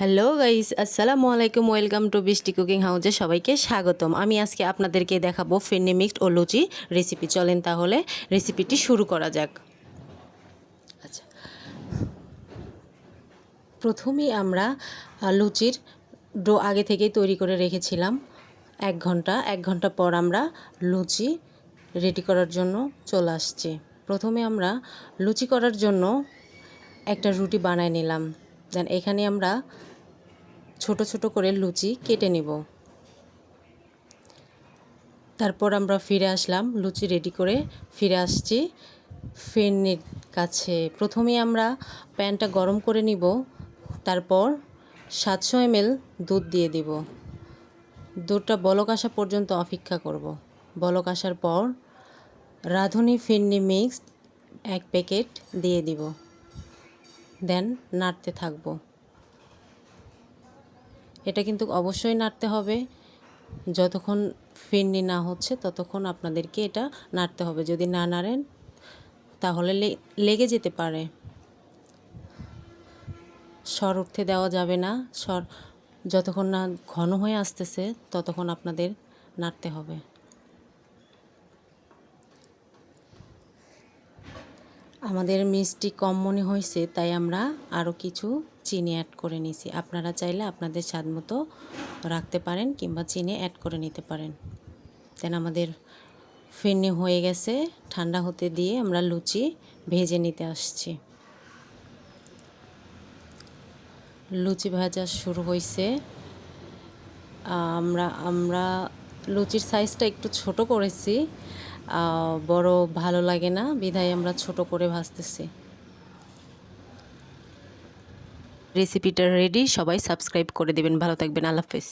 Hello guys আসসালামু আলাইকুম welcome to বৃষ্টি কুকিং হাউসে সবাইকে স্বাগতম। আমি আজকে আপনাদেরকে দেখাবো ফিরনি মিক্সড ও লুচি রেসিপি চলেন তাহলে রেসিপিটি শুরু করা যাক। আচ্ছা। প্রথমেই আমরা লুচির ডো আগে থেকেই তৈরি করে রেখেছিলাম। এক ঘণ্টা এক ঘণ্টা পর আমরা লুচি রেডি করার জন্য চলে আসছি। প্রথমে আমরা লুচি করার জন্য একটা রুটি বানায় নিলাম। দেন এখানে আমরা ছোট ছোট করে লুচি কেটে নেব। তারপর আমরা ফিরে আসলাম, লুচি রেডি করে ফিরে আসছি। ফেরনির কাছে প্রথমে আমরা প্যানটা গরম করে নিব, তারপর সাতশো এমএল দুধ দিয়ে দিব। দুধটা বলক আসা পর্যন্ত অপেক্ষা করব। বলক আসার পর রাঁধুনি ফিরনি মিক্স এক প্যাকেট দিয়ে দিব। দেন নাড়তে থাকব। এটা কিন্তু অবশ্যই নাড়তে হবে। যতক্ষণ ফিরনি না হচ্ছে, ততক্ষণ আপনাদেরকে এটা নাড়তে হবে। যদি না নাড়েন, তাহলে লেগে যেতে পারে। স্বর উঠতে দেওয়া যাবে না। স্বর যতক্ষণ না ঘন হয়ে আসতেছে, ততক্ষণ আপনাদের নাড়তে হবে। আমাদের মিষ্টি কম মনে হয়েছে, তাই আমরা আরও কিছু চিনি অ্যাড করে নিছি। আপনারা চাইলে আপনাদের স্বাদ মতো রাখতে পারেন কিংবা চিনি অ্যাড করে নিতে পারেন। দেন আমাদের ফিরনি হয়ে গেছে, ঠান্ডা হতে দিয়ে আমরা লুচি ভেজে নিতে আসছি। লুচি ভাজা শুরু হয়েছে। আমরা আমরা লুচির সাইজটা একটু ছোট করেছি বড় ভালো লাগে না, বিধায় আমরা ছোট করে ভাজতেছি। রেসিপিটা রেডি সবাই সাবস্ক্রাইব করে দেবেন, ভালো থাকবেন, আল্লাহ হাফেজ।